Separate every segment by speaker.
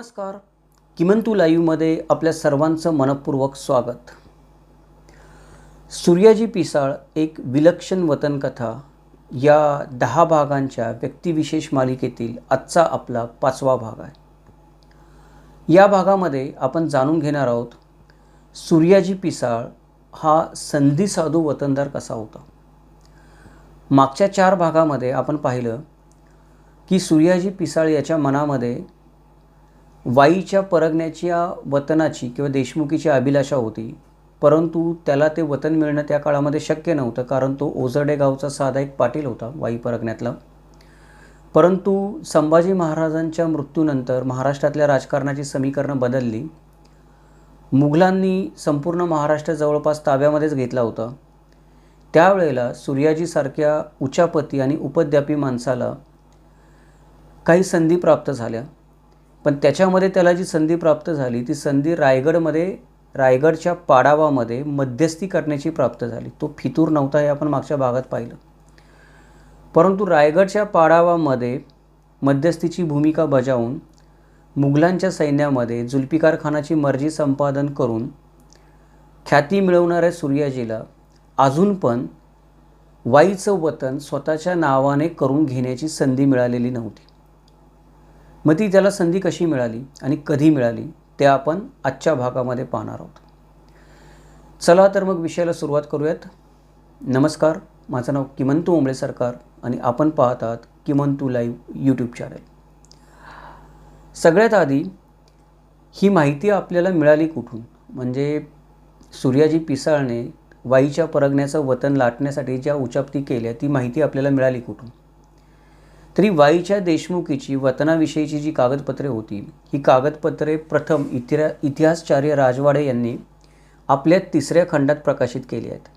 Speaker 1: नमस्कार. किमंतू लाईव्हमध्ये आपल्या सर्वांचं मनपूर्वक स्वागत. सूर्याजी पिसाळ एक विलक्षण वतनकथा या दहा भागांच्या व्यक्तिविशेष मालिकेतील आजचा आपला पाचवा भाग आहे. या भागामध्ये आपण जाणून घेणार आहोत सूर्याजी पिसाळ हा संधी साधू वतनदार कसा होता? मागच्या चार भागामध्ये आपण पाहिलं की सूर्याजी पिसाळ याच्या मनामध्ये वाईच्या परगण्याच्या वतनाची किंवा देशमुखीची अभिलाषा होती परंतु त्याला ते वतन मिळणं त्या काळामध्ये शक्य नव्हतं कारण तो ओझडे गावचा साधा एक पाटील होता वाई परगण्यातला. परंतु संभाजी महाराजांच्या मृत्यूनंतर महाराष्ट्रातल्या राजकारणाची समीकरणं बदलली. मुघलांनी संपूर्ण महाराष्ट्र जवळपास ताब्यामध्येच घेतला होता. त्यावेळेला सूर्याजीसारख्या उचापती आणि उपद्यापी माणसाला काही संधी प्राप्त झाल्या. पण त्याच्यामध्ये त्याला जी संधी प्राप्त झाली ती संधी रायगडमध्ये रायगडच्या पाडावामध्ये मध्यस्थी करण्याची प्राप्त झाली. तो फितूर नव्हता हे आपण मागच्या भागात पाहिलं. परंतु रायगडच्या पाडावामध्ये मध्यस्थीची भूमिका बजावून मुघलांच्या सैन्यामध्ये जुल्फिकार खानाची मर्जी संपादन करून ख्याती मिळवणाऱ्या सूर्याजीला अजून पण वाईचं वतन स्वतःच्या नावाने करून घेण्याची संधी मिळालेली नव्हती. मग ती त्याला संधी कशी मिळाली आणि कधी मिळाली ते आपण आजच्या भागामध्ये पाहणार आहोत. चला तर मग विषयाला सुरुवात करूयात. नमस्कार माझं नाव किमंतू ओंबळे सरकार आणि आपण पाहत आहात किमंतू लाईव्ह यूट्यूब चॅनल सगळ्यात आधी ही माहिती आपल्याला मिळाली कुठून? म्हणजे सूर्याजी पिसाळने वाईच्या परगण्याचं वतन लाटण्यासाठी ज्या उचापती केल्या ती माहिती आपल्याला मिळाली कुठून? तरी वाईच्या देशमुखीची वतनाविषयीची जी कागदपत्रे होती ही कागदपत्रे प्रथम इतिरा इतिहासचार्य राजवाडे यांनी आपल्या तिसऱ्या खंडात प्रकाशित केली आहेत.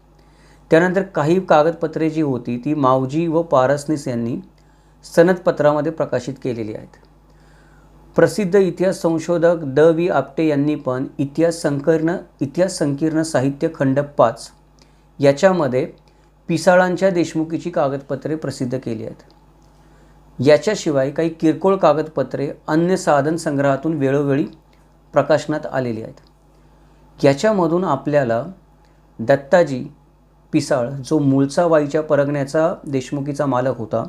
Speaker 1: त्यानंतर काही कागदपत्रे जी होती ती मावजी व पारसनीस यांनी सनदपत्रामध्ये प्रकाशित केलेली आहेत. प्रसिद्ध इतिहास संशोधक द वी आपटे यांनी पण इतिहास संकीर्ण इतिहास संकीर्ण साहित्य खंड पाच याच्यामध्ये पिसाळांच्या देशमुखीची कागदपत्रे प्रसिद्ध केली आहेत. याच्याशिवाय काही किरकोळ कागदपत्रे अन्य साधन संग्रहातून वेळोवेळी प्रकाशनात आलेली आहेत. याच्यामधून आपल्याला दत्ताजी पिसाळ जो मूळचा वाईच्या परगण्याचा देशमुखीचा मालक होता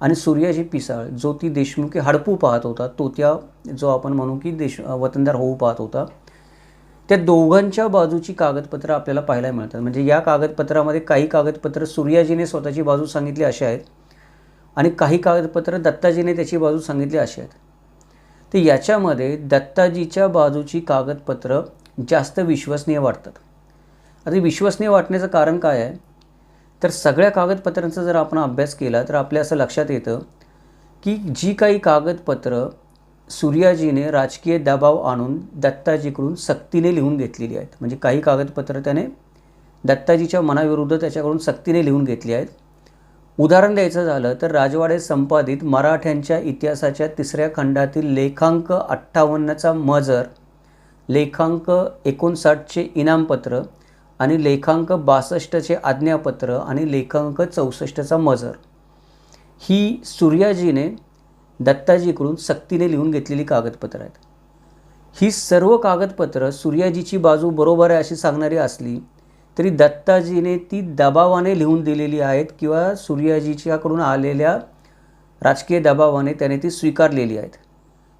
Speaker 1: आणि सूर्याजी पिसाळ जो ती देशमुखी हडपू पाहत होता तो त्या जो आपण म्हणू की देश वतनदार होऊ पाहत होता त्या दोघांच्या बाजूची कागदपत्रं आपल्याला पाहायला मिळतात. म्हणजे या कागदपत्रामध्ये काही कागदपत्रं सूर्याजीने स्वतःची बाजू सांगितली अशी आहेत. आणि काही कागदपत्र दत्ताजीने त्याची बाजू सांगितली अशी आहेत. तर याच्यामध्ये दत्ताजीच्या बाजूची कागदपत्र जास्त विश्वसनीय वाटतात. आता विश्वसनीय वाटण्याचं कारण काय आहे? तर सगळ्या कागदपत्रांचा जर आपण अभ्यास केला तर आपल्या असं लक्षात येतं की जी काही कागदपत्रं सूर्याजीने राजकीय दबाव आणून दत्ताजीकडून सक्तीने लिहून घेतलेली आहेत. म्हणजे काही कागदपत्रं त्याने दत्ताजीच्या मनाविरुद्ध त्याच्याकडून सक्तीने लिहून घेतली आहेत. उदाहरण द्यायचं झालं तर राजवाडे संपादित मराठ्यांच्या इतिहासाच्या तिसऱ्या खंडातील लेखांक अठ्ठावन्नचा मजर लेखांक एकोणसाठचे इनामपत्र आणि लेखांक बासष्टचे आज्ञापत्र आणि लेखांक चौसष्टचा मजर. ही सूर्याजीने दत्ताजीकडून सक्तीने लिहून घेतलेली कागदपत्रं आहेत. ही सर्व कागदपत्रं सूर्याजीची बाजू बरोबर आहे अशी सांगणारी असली तरी दत्ताजीने ती दबावाने लिहून दिलेली आहेत किंवा सूर्याजीच्याकडून आलेल्या राजकीय दबावाने त्याने ती स्वीकारलेली आहेत.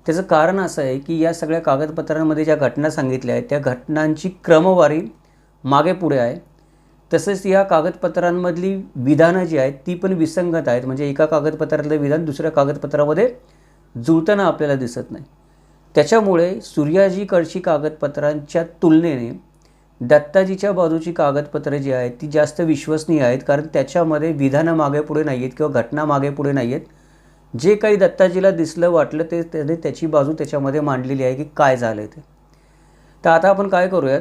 Speaker 1: त्याचं कारण असं आहे की या सगळ्या कागदपत्रांमध्ये ज्या घटना सांगितल्या आहेत त्या घटनांची क्रमवारी मागे पुढे आहे. तसेच या कागदपत्रांमधली विधानं जी आहेत ती पण विसंगत आहेत. म्हणजे एका कागदपत्रातलं विधान दुसऱ्या कागदपत्रामध्ये जुळताना आपल्याला दिसत नाही. त्याच्यामुळे सूर्याजीकडची कागदपत्रांच्या तुलनेने दत्ताजीच्या बाजूची कागदपत्रं जी आहेत ती जास्त विश्वसनीय आहेत कारण त्याच्यामध्ये विधानं मागे पुढे नाही आहेत किंवा घटना मागे पुढे नाही आहेत जे काही दत्ताजीला दिसलं वाटलं ते त्याने त्याची बाजू त्याच्यामध्ये मांडलेली आहे की काय झालं ते. तर आता आपण काय करूयात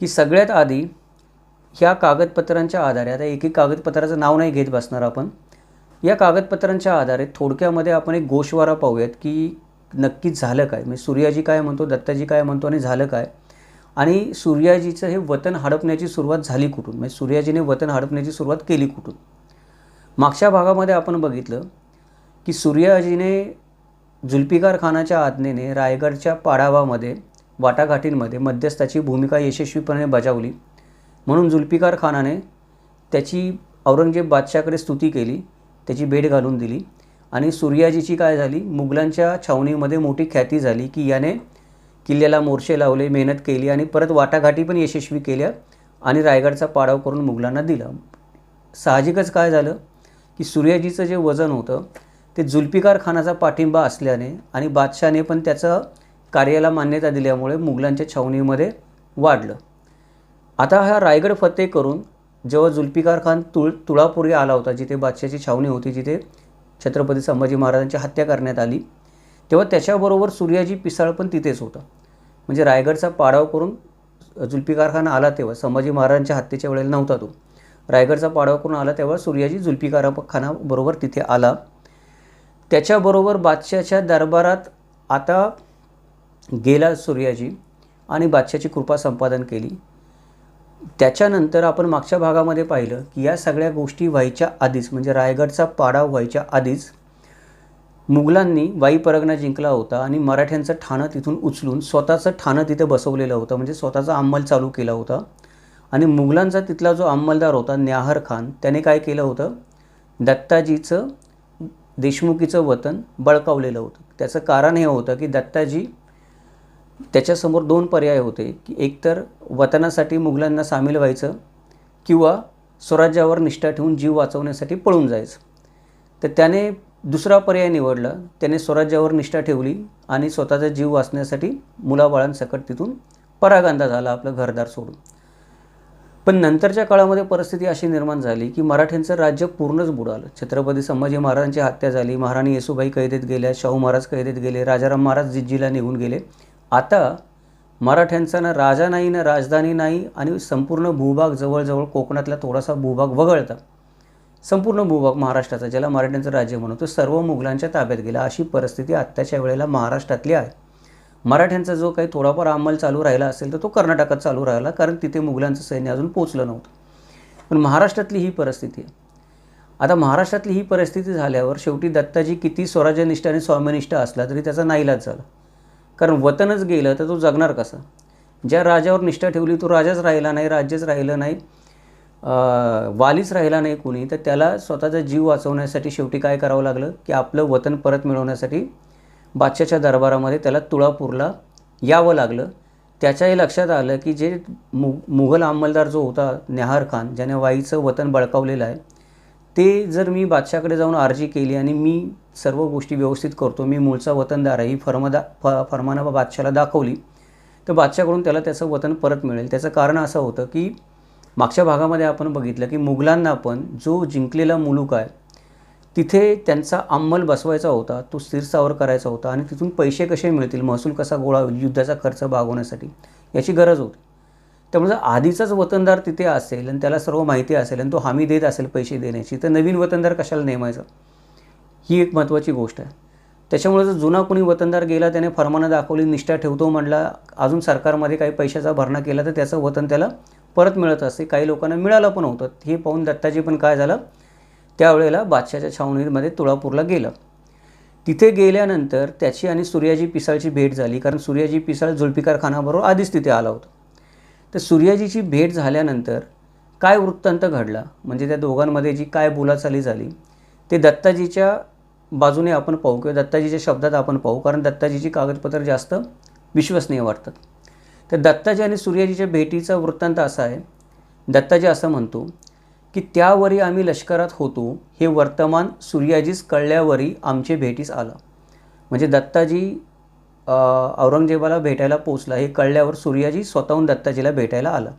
Speaker 1: की सगळ्यात आधी ह्या कागदपत्रांच्या आधारे आता एक एक कागदपत्राचं नाव नाही घेत बसणार आपण या कागदपत्रांच्या आधारे थोडक्यामध्ये आपण एक गोषवारा पाहूयात की नक्कीच झालं काय. म्हणजे सूर्याजी काय म्हणतो दत्ताजी काय म्हणतो आणि झालं काय. आणि सूर्याजीचं हे वतन हडपण्याची सुरुवात झाली कुठून? म्हणजे सूर्याजीने वतन हडपण्याची सुरुवात केली कुठून? मागच्या भागामध्ये आपण बघितलं की सूर्याजीने जुल्फिकार खानाच्या आज्ञेने रायगडच्या पाडावामध्ये वाटाघाटींमध्ये मध्यस्थाची भूमिका यशस्वीपणे बजावली. म्हणून जुल्फिकार खानाने त्याची औरंगजेब बादशाहकडे स्तुती केली त्याची भेट घालून दिली आणि सूर्याजीची काय झाली? मुघलांच्या छावणीमध्ये मोठी ख्याती झाली की याने किल्ल्याला मोर्चे लावले मेहनत केली आणि परत वाटाघाटी पण यशस्वी केल्या आणि रायगडचा पाडाव करून मुघलांना दिला. साहजिकच काय झालं की सूर्याजीचं जे वजन होतं ते जुल्फिकार खानाचा पाठिंबा असल्याने आणि बादशाने पण त्याचं कार्याला मान्यता दिल्यामुळे मुघलांच्या छावणीमध्ये वाढलं. आता हा रायगड फतेह करून जेव्हा जुल्फिकार खान तुळ तुळापुरी आला होता जिथे बादशाची छावणी होती जिथे छत्रपती संभाजी महाराजांची हत्या करण्यात आली तेव्हा त्याच्याबरोबर सूर्याजी पिसाळ पण तिथेच होता. म्हणजे रायगडचा पाडाव करून जुल्फिकार खान आला तेव्हा संभाजी महाराजांच्या हत्येच्या वेळेला नव्हता तो. रायगडचा पाडाव करून आला तेव्हा सूर्याजी जुल्फिकार खानाबरोबर तिथे आला. त्याच्याबरोबर बादशाच्या दरबारात आता गेला सूर्याजी आणि बादशाची कृपा संपादन केली. त्याच्यानंतर आपण मागच्या भागामध्ये पाहिलं की या सगळ्या गोष्टी व्हायच्या आधीच म्हणजे रायगडचा पाडाव व्हायच्या आधीच मुघलांनी वाई परगणा जिंकला होता आणि मराठ्यांचं ठाणं तिथून उचलून स्वतःचं ठाणं तिथे बसवलेलं होतं म्हणजे स्वतःचा अंमल चालू केला होता. आणि मुघलांचा तिथला जो अंमलदार होता न्याहर खान त्याने काय केलं होतं? दत्ताजीचं देशमुखीचं वतन बळकावलेलं होतं. त्याचं कारण हे होतं की दत्ताजी त्याच्यासमोर दोन पर्याय होते की एकतर वतनासाठी मुघलांना सामील व्हायचं किंवा स्वराज्यावर निष्ठा ठेवून जीव वाचवण्यासाठी पळून जायचं. तर त्याने दुसरा पर्याय निवडला त्याने स्वराज्यावर निष्ठा ठेवली आणि स्वतःचा जीव वाचण्यासाठी मुलाबाळांसकट तिथून परागंदा झाला आपलं घरदार सोडून. पण नंतरच्या काळामध्ये परिस्थिती अशी निर्माण झाली की मराठ्यांचं राज्य पूर्णच बुडालं. छत्रपती संभाजी महाराजांची हत्या झाली महाराणी येसुबाई कैदेत गेल्या शाहू महाराज कैदेत गेले राजाराम महाराज जिज्जीला निघून गेले. आता मराठ्यांचा ना राजा नाही ना राजधानी नाही आणि संपूर्ण भूभाग जवळजवळ कोकणातला थोडासा भूभाग वगळता. संपूर्ण भूभाग महाराष्ट्राचा ज्याला मराठ्यांचं राज्य म्हणतो सर्व मुघलांच्या ताब्यात गेला. अशी परिस्थिती आत्ताच्या वेळेला महाराष्ट्रातली आहे. मराठ्यांचा जो काही थोडाफार अंमल चालू राहिला असेल तर तो कर्नाटकात चालू राहिला कारण तिथे मुघलांचं सैन्य अजून पोचलं नव्हतं. पण महाराष्ट्रातली ही परिस्थिती आहे. आता महाराष्ट्रातली ही परिस्थिती झाल्यावर शेवटी दत्ताजी किती स्वराज्यनिष्ठ आणि स्वामीनिष्ठ असला तरी त्याचा नाईलाज झाला. कारण वतनच गेलं तर तो जगणार कसा? ज्या राजावर निष्ठा ठेवली तो राजाच राहिला नाही राज्यच राहिलं नाही. वालीच राहिला नाही कुणी तर त्याला स्वतःचा जीव वाचवण्यासाठी शेवटी काय करावं लागलं की आपलं वतन परत मिळवण्यासाठी बादशाच्या दरबारामध्ये त्याला तुळापूरला यावं लागलं. त्याच्याही लक्षात आलं की जे मु मुघल अंमलदार जो होता नेहार खान ज्याने वाईचं वतन बळकावलेलं आहे ते जर मी बादशाकडे जाऊन अर्जी केली आणि मी सर्व गोष्टी व्यवस्थित करतो मी मूळचा वतनदार आहे ही फर्मदा फ फर्मानं बादशाला दाखवली तर बादशाकडून त्याला त्याचं वतन परत मिळेल. त्याचं कारण असं होतं की मागच्या भागामध्ये आपण बघितलं की मुघलांना पण जो जिंकलेला मुलूक आहे तिथे त्यांचा अंमल बसवायचा होता तो स्थिरसावर करायचा होता आणि तिथून पैसे कसे मिळतील महसूल कसा गोळा होईल युद्धाचा खर्च भागवण्यासाठी याची गरज होती. त्यामुळे आधीचाच वतनदार तिथे असेल आणि त्याला सर्व माहिती असेल आणि तो हमी देत असेल पैसे देण्याची तर नवीन वतनदार कशाला नेमायचा? ही एक महत्त्वाची गोष्ट आहे. त्याच्यामुळे जर जुना कोणी वतनदार गेला त्याने फरमानं दाखवली निष्ठा ठेवतो म्हटला अजून सरकारमध्ये काही पैशाचा भरणा केला तर त्याचं वतन त्याला परत मिळत असते. काही लोकांना मिळालं पण होतं. हे पाहून दत्ताजी पण काय झालं? त्यावेळेला बादशाच्या छावणीमध्ये तुळापूरला गेलं. तिथे गेल्यानंतर त्याची आणि सूर्याजी पिसाळची भेट झाली. कारण सूर्याजी पिसाळ जुल्फिकार खानाबरोबर आधीच तिथे आला होता. तर सूर्याजीची भेट झाल्यानंतर काय वृत्तांत घडला? म्हणजे त्या दोघांमध्ये जी काय बोलाचाली झाली? ते दत्ताजीच्या बाजूने आपण पाहू किंवा दत्ताजीच्या शब्दात आपण पाहू. कारण दत्ताजीची कागदपत्र जास्त विश्वसनीय वाटतात. तर दत्ताजी आणि सूर्याजीच्या भेटीचा वृत्तांत असा आहे. दत्ताजी असं म्हणतो की त्यावरी आम्ही लष्करात होतो हे वर्तमान सूर्याजीस कळल्यावरी आमचे भेटीस आला. म्हणजे दत्ताजी औरंगजेबाला भेटायला पोचला हे कळल्यावर सूर्याजी स्वतःहून दत्ताजीला भेटायला आला.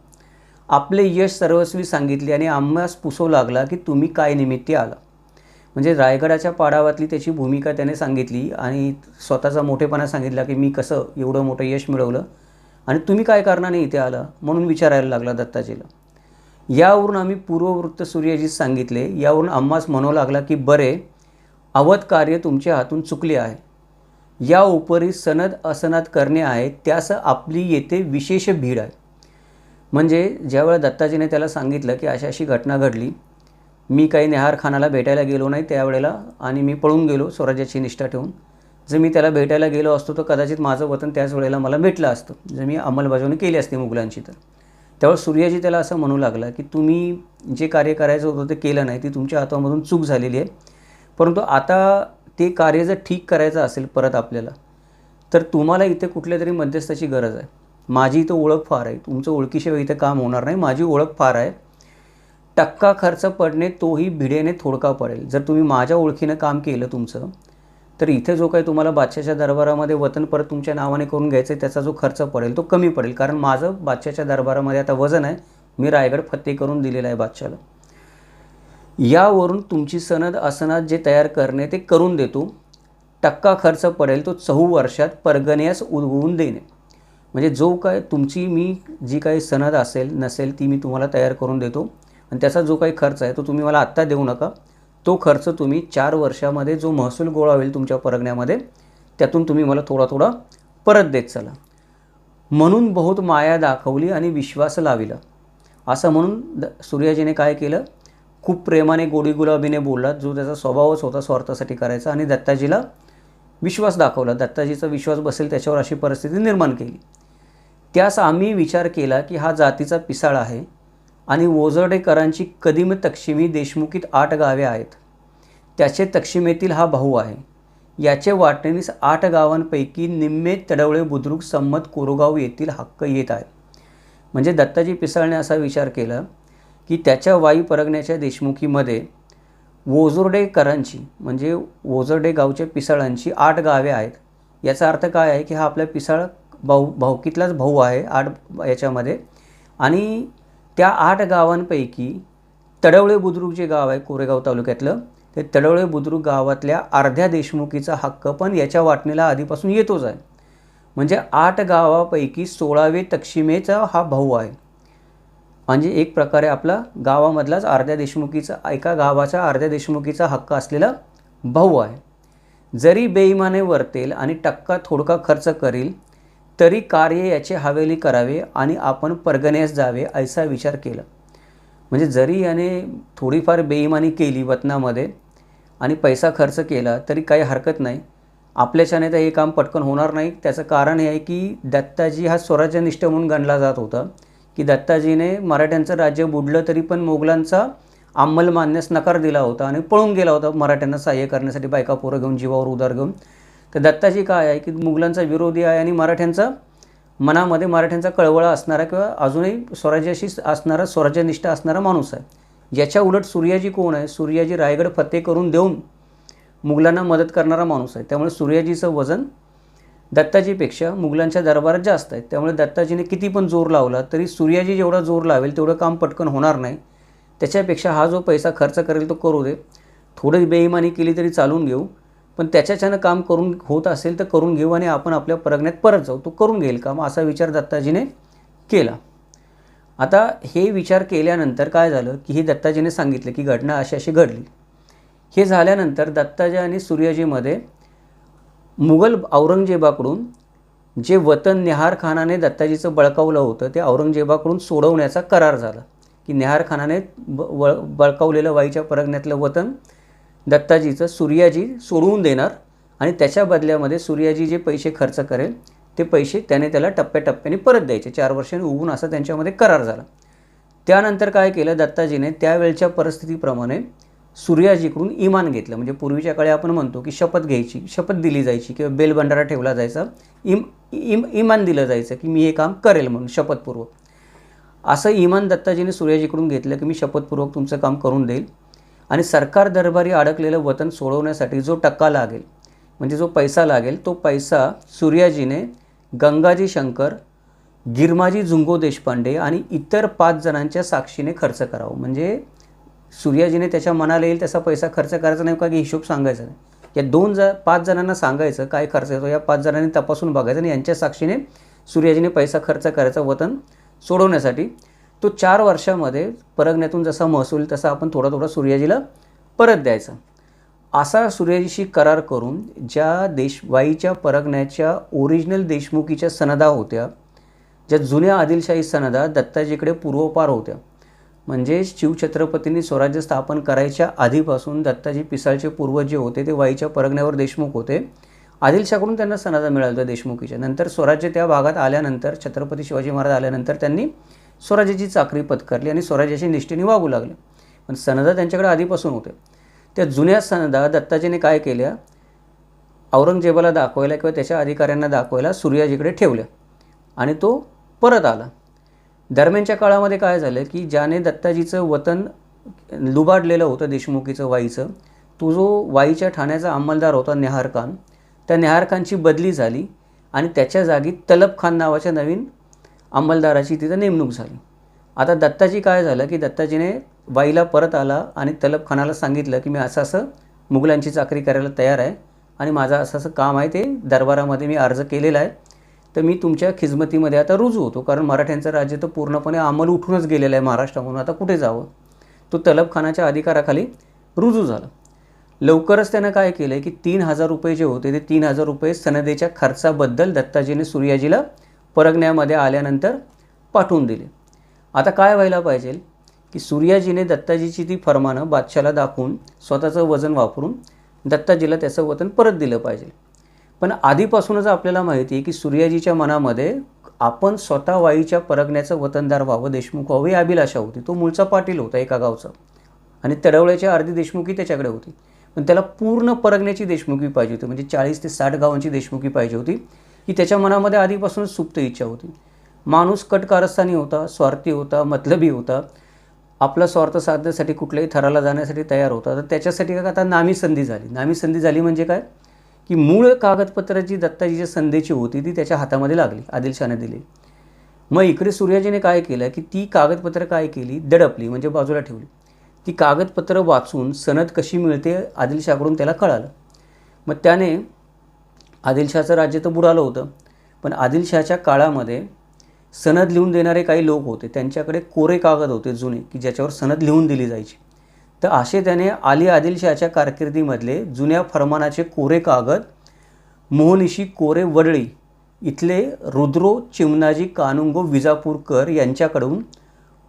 Speaker 1: आपले यश सर्वस्वी सांगितले आणि आम्हास पुसू लागला की तुम्ही काय निमित्ती आला? म्हणजे रायगडाच्या पाडावातली त्याची भूमिका त्याने सांगितली आणि स्वतःचा मोठेपणा सांगितला की मी कसं एवढं मोठं यश मिळवलं आणि तुम्ही काय कारणाने इथे आला म्हणून विचारायला लागला दत्ताजीला? यावरून आम्ही पूर्ववृत्त सूर्याजीत सांगितले यावरून आम्हास म्हणू लागला की बरे अवध कार्य तुमच्या हातून चुकले आहे. या उपरी सनद असनाद करणे आहे त्यास आपली येथे विशेष भीड आहे. म्हणजे ज्यावेळा दत्ताजीने त्याला सांगितलं की अशा अशी घटना घडली मी काही नेहार खानाला भेटायला गेलो नाही त्यावेळेला आणि मी पळून गेलो स्वराज्याची निष्ठा ठेवून. जर मी त्याला भेटायला गेलो असतो तर कदाचित माझं वतन त्याच वेळेला मला भेटलं असतं. जर मी अंमलबजावणी केली असती मुघलांची तर. त्यावेळेस सूर्याजी त्याला असं म्हणू लागला की तुम्ही जे कार्य करायचं होतं ते केलं नाही ती तुमच्या हातामधून चूक झालेली आहे. परंतु आता ते कार्य जर ठीक करायचं असेल परत आपल्याला तर तुम्हाला इथे कुठल्या तरी मध्यस्थाची गरज आहे. माझी इथं ओळख फार आहे. तुमचं ओळखीशिवाय इथं काम होणार नाही. माझी ओळख फार आहे. टक्का खर्च पडणे तोही भिडेने थोडका पडेल. जर तुम्ही माझ्या ओळखीनं काम केलं तुमचं तर इथे जो काही तुम्हाला बादशाच्या दरबारामध्ये वतन परत तुमच्या नावाने करून घ्यायचं आहे त्याचा जो खर्च पडेल तो कमी पडेल. कारण माझं बादशाच्या दरबारामध्ये आता वजन आहे. मी रायगड फत्ते करून दिलेलं आहे बादशाला यावरून तुमची सनद आसनात जे तयार करणे ते करून देतो. टक्का खर्च पडेल तो चहू वर्षात परगण्यास उद्भवून देणे. म्हणजे जो काय तुमची मी जी काही सनद असेल नसेल ती मी तुम्हाला तयार करून देतो. आणि त्याचा जो काही खर्च आहे तो तुम्ही मला आत्ता देऊ नका. तो खर्च तुम्ही चार वर्षामध्ये जो महसूल गोळा होईल तुमच्या परगण्यामध्ये त्यातून तुम्ही मला थोडा थोडा परत देत चला. म्हणून बहुत माया दाखवली आणि विश्वास लाविला. असं म्हणून द सूर्याजीने काय केलं? खूप प्रेमाने गोडी गुलाबीने बोलला जो त्याचा स्वभावच होता स्वार्थासाठी करायचा आणि दत्ताजीला विश्वास दाखवला. दत्ताजीचा विश्वास बसेल त्याच्यावर अशी परिस्थिती निर्माण केली. त्यास आम्ही विचार केला की हा जातीचा पिसाळ आहे. आणि ओझरडेकरांची कदीम तक्षिमी देशमुखीत आठ गावे आहेत. त्याचे तक्षिमेतील हा भाऊ आहे. याचे वाटणीस आठ गावांपैकी निम्मे तडवळे बुद्रुक संमत कोरोगाव येथील हक्क येत आहे म्हणजे दत्ताजी पिसाळने असा विचार केला की त्याच्या वाई परगण्याच्या देशमुखीमध्ये वोजोर्डेकरांची म्हणजे ओझर्डे गावच्या पिसाळांची आठ गावे आहेत. याचा अर्थ काय आहे की हा आपल्या पिसाळ भाऊ भाऊकीतलाच भाऊ आहे आठ याच्यामध्ये. आणि त्या आठ गावांपैकी तडवळे बुद्रुक जे गाव आहे कोरेगाव तालुक्यातलं ते तडवळे बुद्रुक गावातल्या अर्ध्या देशमुखीचा हक्क पण याच्या वाटणीला आधीपासून येतोच आहे. म्हणजे आठ गावापैकी सोळावे तक्षिमेचा हा भाऊ आहे. म्हणजे एक प्रकारे आपला गावामधलाच अर्ध्या देशमुखीचा एका गावाचा अर्ध्या देशमुखीचा हक्क असलेला भाऊ आहे. जरी बेईमाने वर्तेल आणि टक्का थोडका खर्च करील तरी कार्य याचे हवेली करावे आणि आपण परगण्यास जावे असा विचार केला. म्हणजे जरी याने थोडीफार बेईमानी केली वतनामध्ये आणि पैसा खर्च केला तरी काही हरकत नाही. आपल्याच्याने तर हे काम पटकन होणार नाही. त्याचं कारण हे आहे की दत्ताजी हा स्वराज्यनिष्ठ म्हणून गणला जात होता की दत्ताजीने मराठ्यांचं राज्य बुडलं तरी पण मोगलांचा अंमल मानण्यास नकार दिला होता आणि पळून गेला होता मराठ्यांना सहाय्य करण्यासाठी बायका पोरं घेऊन जीवावर उदार घेऊन. तर दत्ताजी काय आहे की मुघलांचा विरोधी आहे आणि मराठ्यांचा मनामध्ये मराठ्यांचा कळवळा असणारा किंवा अजूनही स्वराज्याशी असणारा स्वराज्यनिष्ठ असणारा माणूस आहे. याच्या उलट सूर्याजी कोण आहे? सूर्याजी रायगड फत्ते करून देऊन मुघलांना मदत करणारा माणूस आहे. त्यामुळे सूर्याजीचं वजन दत्ताजीपेक्षा मुघलांच्या दरबारात जास्त आहे. त्यामुळे दत्ताजीने किती पण जोर लावला तरी सूर्याजी जेवढा जोर लावेल तेवढं काम पटकन होणार नाही. त्याच्यापेक्षा हा जो पैसा खर्च करेल तो करू दे. थोडी बेईमानी केली तरी चालून घेऊ. पण त्याच्याच्यानं काम करून होत असेल तर करून घेऊ आणि आपण आपल्या प्रज्ञात परत जाऊ. तो करून घेईल काम असा विचार दत्ताजीने केला. आता हे विचार केल्यानंतर काय झालं की हे दत्ताजीने सांगितलं की घटना अशी अशी घडली. हे झाल्यानंतर दत्ताजी आणि सूर्याजीमध्ये मुघल औरंगजेबाकडून जे वतन नेहार खानाने दत्ताजीचं बळकावलं होतं ते औरंगजेबाकडून सोडवण्याचा करार झाला. की नेहार खानाने ब बळकावलेलं वाईच्या परगण्यातलं वतन दत्ताजीचं सूर्याजी सोडवून देणार आणि त्याच्या बदल्यामध्ये सूर्याजी जे पैसे खर्च करेल ते पैसे त्याने त्याला टप्प्याटप्प्याने परत द्यायचे. चार वर्षांनी उगून असा त्यांच्यामध्ये करार झाला. त्यानंतर काय केलं दत्ताजीने? त्यावेळच्या परिस्थितीप्रमाणे सूर्याजीकडून इमान घेतलं. म्हणजे पूर्वीच्या काळी आपण म्हणतो की शपथ घ्यायची शपथ दिली जायची किंवा बेलबंडारा ठेवला जायचा. इम इम इमान दिलं जायचं की मी हे काम करेल म्हणून शपथपूर्वक. असं इमान दत्ताजीने सूर्याजीकडून घेतलं की मी शपथपूर्वक तुमचं काम करून देईल. आणि सरकार दरबारी अडकलेलं वतन सोडवण्यासाठी जो टक्का लागेल म्हणजे जो पैसा लागेल तो पैसा सूर्याजीने गंगाजी शंकर गिरमाजी झुंगो देशपांडे आणि इतर पाच जणांच्या साक्षीने खर्च करावं. म्हणजे सूर्याजीने त्याच्या मनाला येईल तसा पैसा खर्च करायचा नाही का की हिशोब सांगायचा नाही? या दोन ज पाच जणांना सांगायचं काय खर्च येतो या पाच जणांनी तपासून बघायचं आणि यांच्या साक्षीने सूर्याजीने पैसा खर्च करायचा वतन सोडवण्यासाठी. तो चार वर्षामध्ये परगण्यातून जसा महसूल तसा आपण थोडा थोडा सूर्याजीला परत द्यायचा. असा सूर्याजीशी करार करून ज्या देशवाईच्या परगण्याच्या ओरिजिनल देशमुखीच्या सनदा होत्या ज्या जुन्या आदिलशाही सनदा दत्ताजीकडे पूर्वपार होत्या म्हणजे शिवछत्रपतींनी स्वराज्य स्थापन करायच्या आधीपासून दत्ताजी पिसाळचे पूर्वज जे होते ते वाईच्या परगण्यावर देशमुख होते. आदिलशाकडून त्यांना सनदा मिळाला होता देशमुखीच्या. नंतर स्वराज्य त्या भागात आल्यानंतर छत्रपती शिवाजी महाराज आल्यानंतर त्यांनी स्वराज्याची चाकरी पत्करली आणि स्वराज्याची निष्ठेने वागू लागले. पण सनदा त्यांच्याकडे आधीपासून होते. त्या जुन्या सनदा दत्ताजीने काय केल्या? औरंगजेबाला दाखवायला किंवा त्याच्या अधिकाऱ्यांना दाखवायला सूर्याजीकडे ठेवल्या आणि तो परत आला. दरम्यानच्या काळामध्ये काय झालं की ज्याने दत्ताजीचं वतन लुबाडलेलं होतं देशमुखीचं वाईचं तो जो वाईच्या ठाण्याचा अंमलदार होता नेहार खान त्या नेहार खानची बदली झाली आणि त्याच्या जागी तलब खान नावाच्या नवीन अंमलदाराची तिथं नेमणूक झाली. आता दत्ताजी काय झालं की दत्ताजीने वाईला परत आला आणि तलब खानाला सांगितलं की मी असं असं मुघलांची चाकरी करायला तयार आहे आणि माझं असं असं काम आहे ते दरबारामध्ये मी अर्ज केलेला आहे. तर मी तुमच्या खिजमतीमध्ये आता रुजू होतो. कारण मराठ्यांचं राज्य तर पूर्णपणे अंमल उठूनच गेलेलं आहे महाराष्ट्रामधून. आता कुठे जावं? तो तलब खानाच्या अधिकाराखाली रुजू झाला. लवकरच त्यानं काय केलं की तीन हजार रुपये जे होते ते तीन हजार रुपये सनदेच्या खर्चाबद्दल दत्ताजीने सूर्याजीला परगण्यामध्ये आल्यानंतर पाठवून दिले. आता काय व्हायला पाहिजे? की सूर्याजीने दत्ताजीची ती फरमानं बादशाला दाखवून स्वतःचं वजन वापरून दत्ताजीला त्याचं वतन परत दिलं पाहिजे. पण आधीपासूनच आपल्याला माहिती आहे की सूर्याजीच्या मनामध्ये आपण स्वतः वाईच्या परगण्याचं वतनदार व्हावं देशमुख व्हावं ही अभिलाषा होती. तो मूळचा पाटील होता एका गावचा. आणि तडवळ्याच्या अर्धी देशमुखी त्याच्याकडे होती. पण त्याला पूर्ण परगण्याची देशमुखी पाहिजे होती. म्हणजे चाळीस ते साठ गावांची देशमुखी पाहिजे होती. ही त्याच्या मनामध्ये आधीपासूनच सुप्त इच्छा होती. माणूस कटकारस्थानी होता स्वार्थी होता मतलबी होता. आपला स्वार्थ साधण्यासाठी कुठल्याही थराला जाण्यासाठी तयार होता. तर त्याच्यासाठी काय आता नामी संधी झाली. नामी संधी झाली म्हणजे काय? की मूळ कागदपत्राची दत्ताजीच्या संधीची होती ती त्याच्या हातामध्ये लागली आदिलशाने दिली. मग इकडे सूर्याजीने काय केलं की ती कागदपत्रं काय केली? दडपली म्हणजे बाजूला ठेवली. ती कागदपत्रं वाचून सनद कशी मिळते आदिलशाकडून त्याला कळालं. मग त्याने आदिलशहाचं राज्य तर बुडालं होतं. पण आदिलशहाच्या काळामध्ये सनद लिहून देणारे काही लोक होते त्यांच्याकडे कोरे कागद होते जुने की ज्याच्यावर सनद लिहून दिली जायची. तर असे त्याने आली आदिलशहाच्या कारकिर्दीमधले जुन्या फरमानाचे कोरे कागद मोहनिशी कोरे वडळी इथले रुद्रो चिमनाजी कानुंगो विजापूरकर यांच्याकडून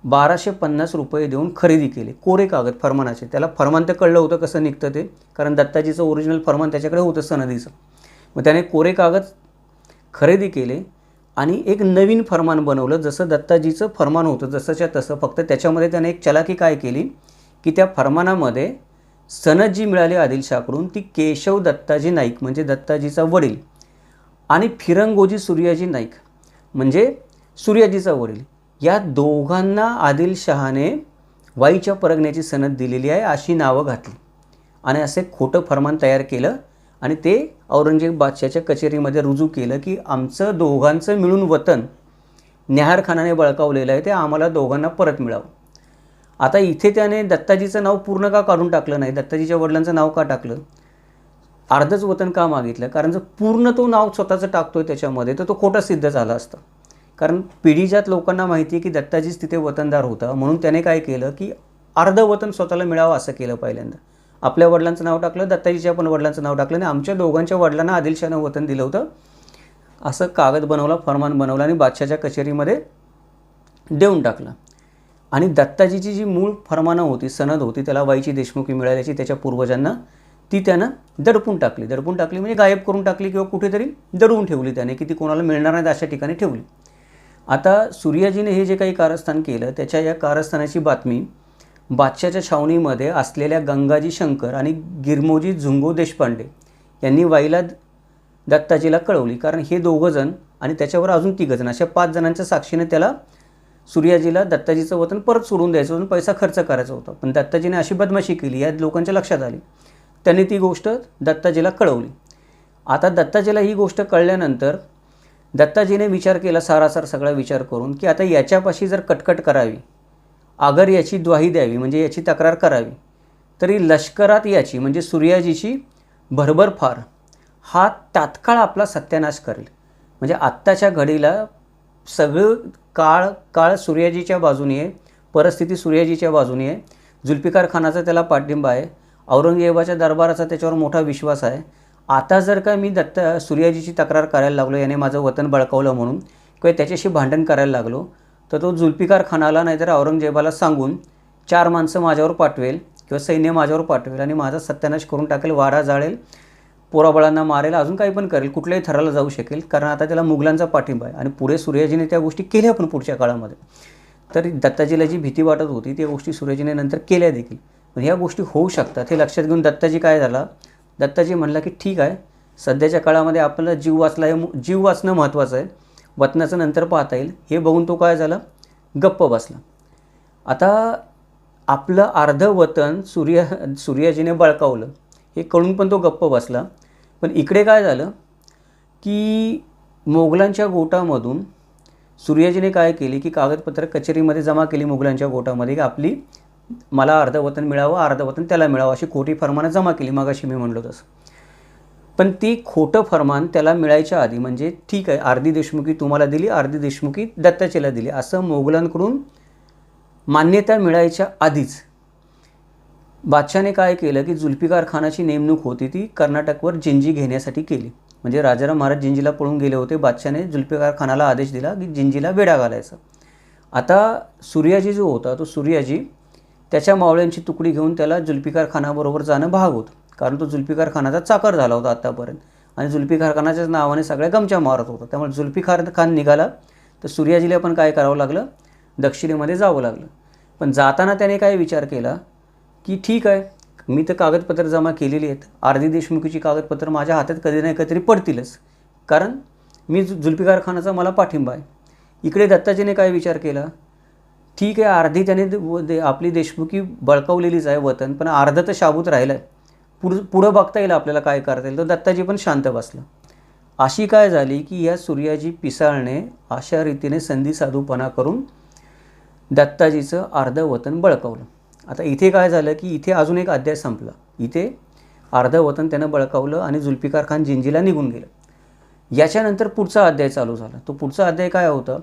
Speaker 1: बाराशे पन्नास रुपये देऊन खरेदी केले कोरे कागद फरमानाचे. त्याला फरमान तर कळलं होतं कसं निघतं ते कारण दत्ताजीचं ओरिजिनल फरमान त्याच्याकडे होतं सनदीचं. मग त्याने कोरे कागद खरेदी केले आणि एक नवीन फरमान बनवलं जसं दत्ताजीचं फरमान होतं जसंच्या तसं. फक्त त्याच्यामध्ये त्याने एक चलाकी काय केली? की त्या फरमानामध्ये सनद जी मिळाली आदिलशाकडून ती केशव दत्ताजी नाईक म्हणजे दत्ताजीचा वडील आणि फिरंगोजी सूर्याजी नाईक म्हणजे सूर्याजीचा वडील. या दोघांना आदिलशहाने वाईच्या परगण्याची सनद दिलेली आहे अशी नावं घातली. आणि असे खोटं फरमान तयार केलं आणि ते औरंगजेब बादशाच्या कचेरीमध्ये रुजू केलं की आमचं दोघांचं मिळून वतन न्याहार खानाने बळकावलेलं आहे ते आम्हाला दोघांना परत मिळावं. आता इथे त्याने दत्ताजीचं नाव पूर्ण का काढून टाकलं नाही? दत्ताजीच्या वडिलांचं नाव का टाकलं? अर्धच वतन का मागितलं? कारण जर पूर्ण तो नाव स्वतःचं टाकतो आहे त्याच्यामध्ये तर तो खोटा सिद्ध झाला असता. कारण पिढीजात लोकांना माहिती आहे की दत्ताजीच तिथे वतनदार होता म्हणून त्याने काय केलं की अर्ध वतन स्वतःला मिळावं असं केलं पहिल्यांदा. आपल्या वडिलांचं नाव टाकलं दत्ताजीच्या पण वडिलांचं नाव टाकलं आणि आमच्या दोघांच्या वडिलांना आदिलशानं वतन दिलं होतं. असं कागद बनवला फरमान बनवला आणि बादशाच्या कचेरीमध्ये देऊन टाकलं. आणि दत्ताजीची जी मूळ फरमानं होती सनद होती त्याला वाईची देशमुखी मिळाल्याची त्याच्या पूर्वजांना ती त्यानं दडपून टाकली. दडपून टाकली म्हणजे गायब करून टाकली किंवा कुठेतरी दडवून ठेवली त्याने की ती कोणाला मिळणार नाहीत अशा ठिकाणी ठेवली. आता सूर्याजीने हे जे काही कारस्थान केलं त्याच्या या कारस्थानाची बातमी बादशाच्या छावणीमध्ये असलेल्या गंगाजी शंकर आणि गिरमोजी झुंगो देशपांडे यांनी वाईला दत्ताजीला कळवली. कारण हे दोघंजण आणि त्याच्यावर अजून तिघंजण अशा पाच जणांच्या साक्षीने त्याला सूर्याजीला दत्ताजीचं वतन परत सोडून द्यायचं होतं पैसा खर्च करायचा होता. पण दत्ताजीने अशी बदमाशी केली या लोकांच्या लक्षात आली. त्यांनी ती गोष्ट दत्ताजीला कळवली. आता दत्ताजीला ही गोष्ट कळल्यानंतर दत्ताजीने विचार केला सारासार सगळा विचार करून की आता याच्यापाशी जर कटकट करावी अगर याची द्वाही द्यावी म्हणजे याची तक्रार करावी तरी लष्करात याची म्हणजे सूर्याजीची भरभर फार हा तात्काळ आपला सत्यानाश करेल. म्हणजे आत्ताच्या घडीला सगळं काळ काळ सूर्याजीच्या बाजूने आहे परिस्थिती सूर्याजीच्या बाजूने आहे. जुल्फिकार खानाचा त्याला पाठिंबा आहे औरंगजेबाच्या दरबाराचा त्याच्यावर मोठा विश्वास आहे. आता जर का मी दत्त सूर्याजीची तक्रार करायला लागलो याने माझं वतन बळकावलं म्हणून किंवा त्याच्याशी भांडण करायला लागलो तर तो जुल्फिकार खानाला नाहीतर औरंगजेबाला सांगून चार माणसं माझ्यावर पाठवेल किंवा सैन्य माझ्यावर पाठवेल आणि माझा सत्यानाश करून टाकेल वारा जाळेल पोराबळांना मारेल अजून काही पण करेल कुठल्याही थराला जाऊ शकेल. कारण आता त्याला मुघलांचा पाठिंबा आहे आणि पुढे सूर्याजीने त्या गोष्टी केल्या पण पुढच्या काळामध्ये. तर दत्ताजीला जी भीती वाटत होती त्या गोष्टी सूर्याजीने नंतर केल्या देखील. पण ह्या गोष्टी होऊ शकतात. हे लक्षात घेऊन दत्ताजी काय झाला? दत्ताजी म्हणला की ठीक आहे सध्याच्या काळामध्ये आपल्याला जीव वाचला हे जीव वाचणं महत्त्वाचं आहे. वतनाचं नंतर पाहता येईल. हे बघून तो काय झाला? गप्प बसला. आता आपलं अर्ध वतन सूर्य सूर्याजीने बळकावलं. हे कळून पण तो गप्प बसला. पण इकडे काय झालं? की मोगलांच्या गोटामधून सूर्याजीने काय केली? की कागदपत्र कचेरीमध्ये जमा केली मुघलांच्या गोटामध्ये की आपली मला अर्धवतन मिळावं अर्धवतन त्याला मिळावं अशी खोटी फरमानं जमा केली. मागाशी मी म्हणलो तसं. पण ती खोटं फरमान त्याला मिळायच्या आधी म्हणजे ठीक आहे अर्धी देशमुखी तुम्हाला दिली अर्धी देशमुखी दत्ताचेला दिली असं मोगलांकडून मान्यता मिळायच्या आधीच. बादशाने काय केलं की जुल्फिकार खानाची नेमणूक होती ती कर्नाटकवर जिंजी घेण्यासाठी केली. म्हणजे राजाराम महाराज जिंजीला पळून गेले होते बादशाने जुल्फिकार खानाला आदेश दिला की जिंजीला वेढा घालायचा. आता सूर्याजी जो होता तो सूर्याजी त्याच्या मावळ्यांची तुकडी घेऊन त्याला जुल्फिकार खानाबरोबर जाणं भाग होतं. कारण तो जुल्फिकार खानाचा चाकर झाला होता आत्तापर्यंत आणि जुल्फिकार खानाच्याच नावाने सगळ्या गमच्या मारत होता. त्यामुळे जुल्फिकार खान निघाला तर सूर्याजीला पण काय करावं लागलं? दक्षिणेमध्ये जावं लागलं. पण जाताना त्याने काय विचार केला? की ठीक आहे मी तर कागदपत्र जमा केलेली आहेत. अर्धी देशमुखीची कागदपत्र माझ्या हातात कधी ना कधीतरी पडतीलच. कारण मी जु जुल्फिकार खानाचा मला पाठिंबा आहे. इकडे दत्ताजीने काय विचार केला? ठीक आहे अर्धी त्याने दे- व- दे- आपली देशमुखी बळकावलेलीच आहे वतन पण अर्धं तर शाबूत राहिलं आहे पुढं पुढं बघता येईल आपल्याला काय करता येईल. तर दत्ताजी पण शांत बसला. अशी काय झाली की या सूर्याजी पिसाळणे अशा रीतीने संधी साधूपणा करून दत्ताजीचं अर्ध वतन बळकावलं. आता इथे काय झालं की इथे अजून एक अध्याय संपला. इथे अर्ध वतन त्यानं बळकावलं आणि जुल्फिकार खान जिंजीला निघून गेलं. याच्यानंतर पुढचा अध्याय चालू झाला. तो पुढचा अध्याय काय होता?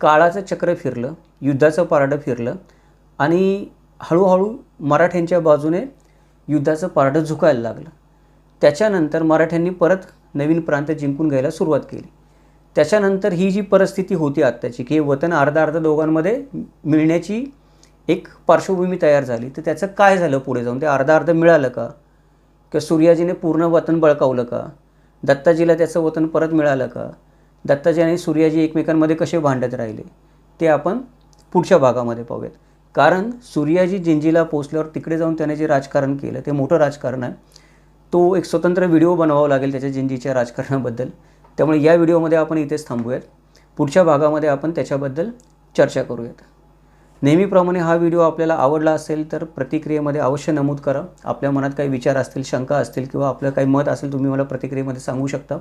Speaker 1: काळाचं चक्र फिरलं युद्धाचं पारडं फिरलं आणि हळूहळू मराठ्यांच्या बाजूने युद्धाचं पारडं झुकायला लागलं. त्याच्यानंतर मराठ्यांनी परत नवीन प्रांत जिंकून घ्यायला सुरुवात केली. त्याच्यानंतर ही जी परिस्थिती होती आत्ताची की वतन अर्धा अर्धा दोघांमध्ये मिळण्याची एक पार्श्वभूमी तयार झाली तर त्याचं काय झालं पुढे जाऊन? ते अर्धा अर्ध मिळालं का? किंवा सूर्याजीने पूर्ण वतन बळकावलं का? दत्ताजीला त्याचं वतन परत मिळालं का? दत्ताजी आणि सूर्याजी एकमेकांमध्ये कसे भांडत राहिले? ते आपण पुढच्या भागामध्ये पाहूयात. कारण सूर्याजी जिंजीला पोचल्यावर तिकडे जाऊन त्याने जे राजकारण केलं ते मोठं राजकारण आहे. तो एक स्वतंत्र व्हिडिओ बनवावा लागेल त्याच्या जिंजीच्या राजकारणाबद्दल. त्यामुळे या व्हिडिओमध्ये आपण इथेच थांबूयात. पुढच्या भागामध्ये आपण त्याच्याबद्दल चर्चा करूयात. नेहमीप्रमाणे हा व्हिडिओ आपल्याला आवडला असेल तर प्रतिक्रियेमध्ये अवश्य नमूद करा. आपल्या मनात काही विचार असतील शंका असतील किंवा आपलं काही मत असेल तुम्ही मला प्रतिक्रियेमध्ये सांगू शकता.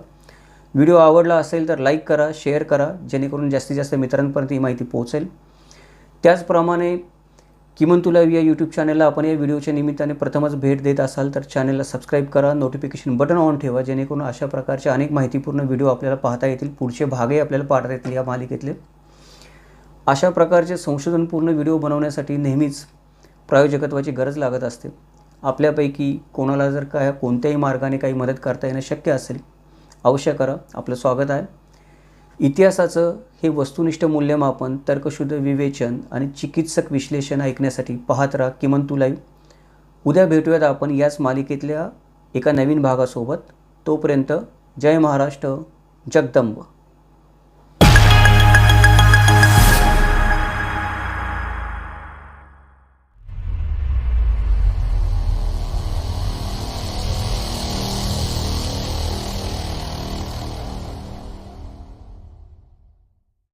Speaker 1: व्हिडिओ आवडला असेल तर लाईक करा शेअर करा जेणेकरून जास्तीत जास्त मित्रांपर्यंत ही माहिती पोहोचेल. त्याचप्रमाणे किमान तुला या यूट्यूब चॅनलला आपण या व्हिडिओच्या निमित्ताने प्रथमच भेट देत असाल तर चॅनलला सबस्क्राईब करा नोटिफिकेशन बटन ऑन ठेवा जेणेकरून अशा प्रकारचे अनेक माहितीपूर्ण व्हिडिओ आपल्याला पाहता येतील पुढचे भागही आपल्याला पाहता येतील या मालिकेतले. अशा प्रकारचे संशोधनपूर्ण व्हिडिओ बनवण्यासाठी नेहमीच प्रायोजकत्वाची गरज लागत असते. आपल्यापैकी कोणाला जर काय कोणत्याही मार्गाने काही मदत करता येणं शक्य असेल अवश्य करा. आपलं स्वागत आहे. इतिहासाचं हे वस्तुनिष्ठ मूल्यमापन तर्कशुद्ध विवेचन आणि चिकित्सक विश्लेषण ऐकण्यासाठी पाहत राहा किमंतु लाईव्ह उद्या भेटूयात आपण याच मालिकेतल्या एका नवीन भागासोबत. तोपर्यंत जय महाराष्ट्र जगदंब.